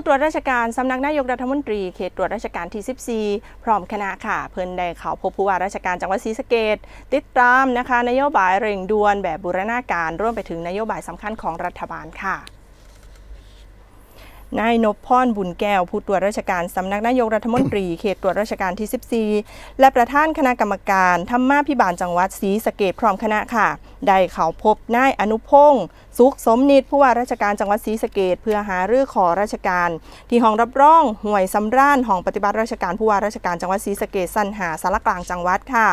ผู้ตรวจราชการสำนักนายกรัฐมนตรีเขตตรวจราชการที่14 พร้อมคณะค่ะ เพิ่นได้เขาพบผู้ว่าราชการจังหวัดศรีสะเกดติดตามนะคะ นโยบายเร่งด่วนแบบบูรณาการร่วมไปถึงนโยบายสำคัญของรัฐบาลค่ะ นายนพพรบุญแก้ว ผู้ตรวจราชการสำนักนายกรัฐมนตรีเขตตรวจราชการที่ 14 และประธานคณะกรรมการธรรมาพิบาลจังหวัดศรีสะเกดพร้อมคณะค่ะ ได้เข้าพบนายอนุพงศ์สุขสมนิตผู้ว่าราชการจังหวัดศรีสะเกดเพื่อหารือขอราชการ ที่ห้องรับรองห่วยสำราญห้องปฏิบัติราชการผู้ว่าราชการจังหวัดศรีสะเกดสัญหาสารกลางจังหวัดค่ะ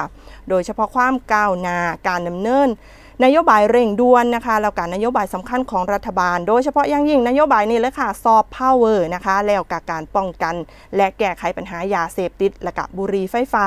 โดยเฉพาะความก้าวหน้าการดำเนิน นโยบายเร่งด่วนนะคะแล้วการนโยบายสำคัญของรัฐบาล โดยเฉพาะอย่างยิ่งนโยบายนี้เลยค่ะซอฟต์พาวเวอร์นะคะแล้วกับการป้องกัน และแก้ไขปัญหายาเสพติดและกับบุหรี่ไฟฟ้า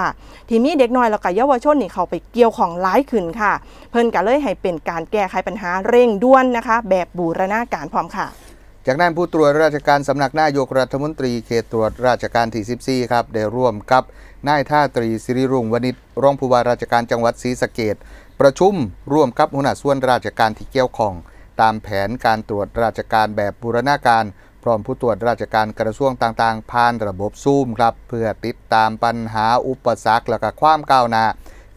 ที่มีเด็กน้อยแล้วกับเยาวชนนี่เขาไปเกี่ยวของร้ายขึ้นค่ะ เพิ่นก็เลยให้เป็นการแก้ไขปัญหาเร่งด่วนนะคะ แบบบูรณาการพร้อมค่ะ จากนั้นผู้ตรวจราชการสำนักนายกรัฐมนตรีเขตตรวจราชการที่14ครับได้ร่วมกับนายท่าตรีสิริรุ่งวณิชรองผู้ว่าราชการจังหวัดศรีสะเกดประชุมร่วมกับหัวหน้าส่วนราชการที่เกี่ยวข้อง ตามแผนการตรวจราชการแบบบูรณาการ พร้อมผู้ตรวจราชการกระทรวงต่างๆ ผ่านระบบซูมครับเพื่อติดตามปัญหาอุปสรรคและก็ความก้าวหน้า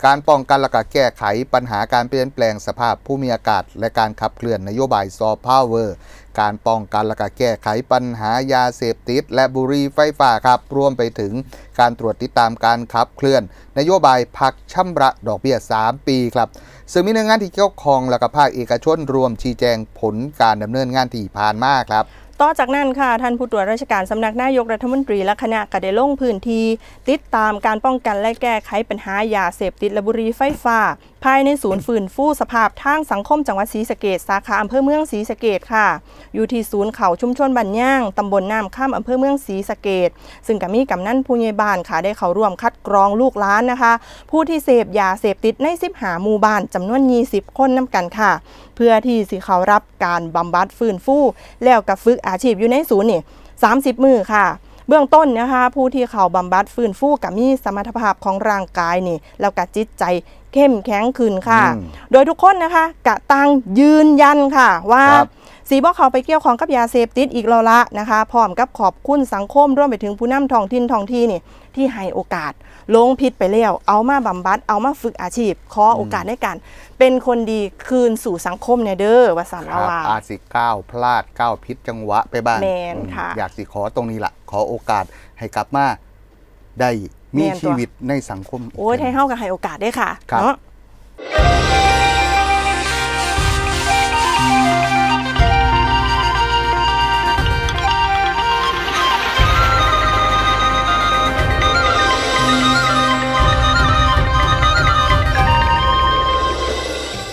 การป้องกันและก็แก้ไขปัญหาการเปลี่ยนแปลงสภาพภูมิอากาศ และการขับเคลื่อนนโยบายซอฟต์พาวเวอร์การป้องกันและก็แก้ไขปัญหายาเสพติด และบุหรี่ไฟฟ้าครับรวมไปถึงการตรวจติดตามการขับเคลื่อน นโยบายพักชำระดอกเบี้ย 3 ปีครับซึ่งมีหน่วยงานที่เกี่ยวข้องและก็ภาคเอกชนรวมชี้แจงผลการดำเนินงานที่ผ่านมาครับ ต่อจากนั้นค่ะท่านผู้ตรวจราชการสำนักนายกรัฐมนตรีและคณะก็ได้ลงพื้นที่ติดตามการป้องกันและแก้ไขปัญหายาเสพติดและบุหรี่ไฟฟ้า ภายในศูนย์ฟื้นฟูสภาพทางสังคมจังหวัดศรีสะเกดสาขาอำเภอเมืองศรีสะเกดค่ะ อยู่ที่ศูนย์เขาชุมชนบันย่างตำบลน้ำข้ามอำเภอเมืองศรีสะเกดซึ่งก็มีกำนันผู้ใหญ่บ้านค่ะได้เข้าร่วมคัดกรองลูกหล้านนะคะ ผู้ที่เสพยาเสพติดใน10หาหมู่บ้านจำนวน 20 คนนํกันค่ะ เพื่อที่สิเขารับการบำบัดฟื้นฟูแล้วก็ฝึกอาชีพอยู่ในศูนย์นี่30มือค่ะ เบื้องต้นนะคะผู้ที่เขาบำบัดฟื้นฟูกับมีสมรรถภาพของร่างกายนี่ แล้วก็จิตใจเข้มแข็งขึ้นค่ะอืมโดยทุกคนนะคะกะตังยืนยันค่ะว่าครับ สีบอกเขาไปเกี่ยวของกับยาเสพติดอีกแล้วละนะคะพร้อมกับขอบคุณสังคมร่วมไปถึงผู้นำท้องถิ่นท้องที่นี่ที่ให้โอกาสลงผิดไปแล้ว เอามาบำบัดเอามาฝึกอาชีพ ขอโอกาสในการเป็นคนดีคืนสู่สังคมในเด้อว่าสันครัละบว่าอาจสิก้าวพลาดก้าวพิษจังหวะไปบ้างแม่นอืมค่ะอยากสิขอตรงนี้ละขอโอกาสให้กลับมาได้มีแม่นตัวชีวิตในสังคมกโอ้ยไทยเฮากับให้โอกาสได้ค่ะครับเนาะ